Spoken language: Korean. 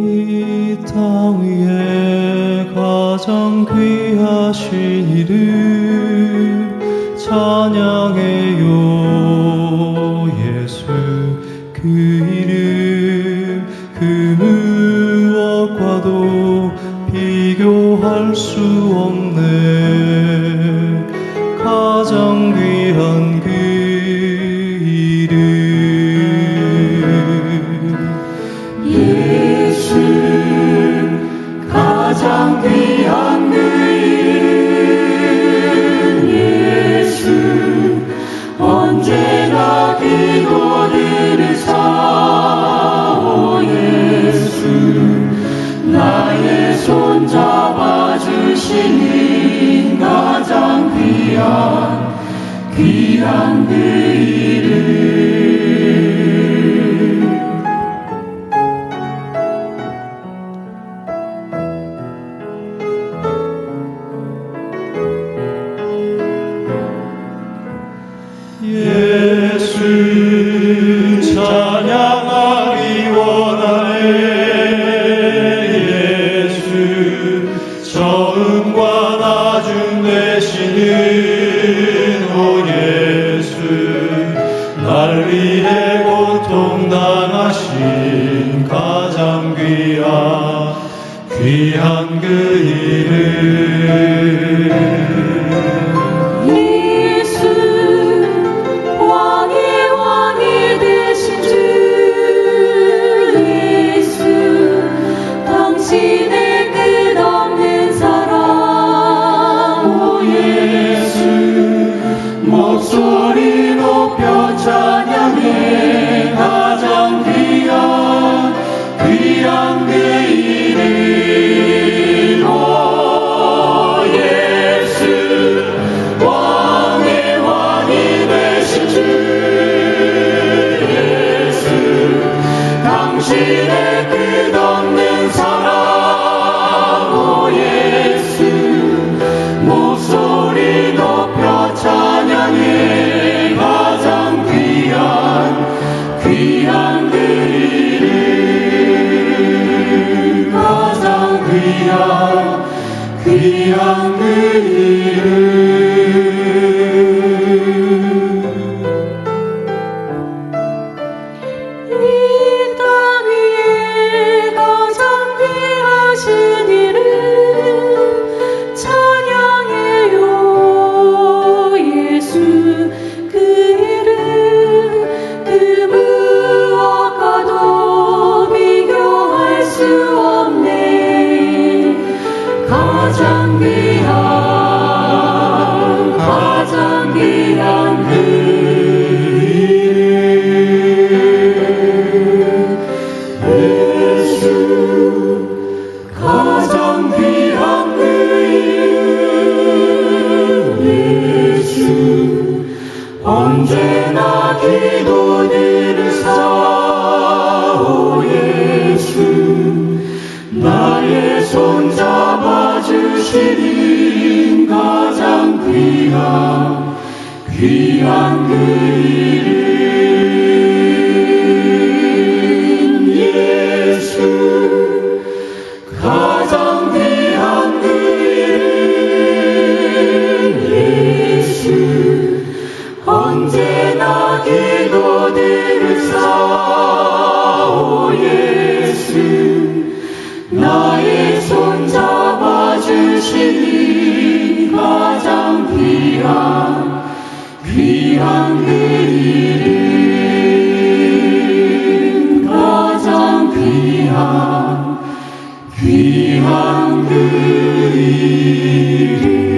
이땅 위에 가장 귀하신 이름 찬양해요 비교할 수 없네 귀한 신 가장 귀한 귀한 그 이름 당신의 끝없는 사랑 오 예수. 목소리 높여 찬양해. 가장 귀한 귀한 그 이름 가장 귀한 귀한 그 이름 가장 귀한 가장 귀한 그 이름 예수 가장 귀한 그 이름 예수 언제나 기 가장 귀한 귀한 그 이름 예수 가장 귀한 그 이름 예수 언제나 기도들을 사오. 예수 나의 손잡 아주시는 가장 귀한 귀한 그 이름 가장 귀한 귀한 그 이름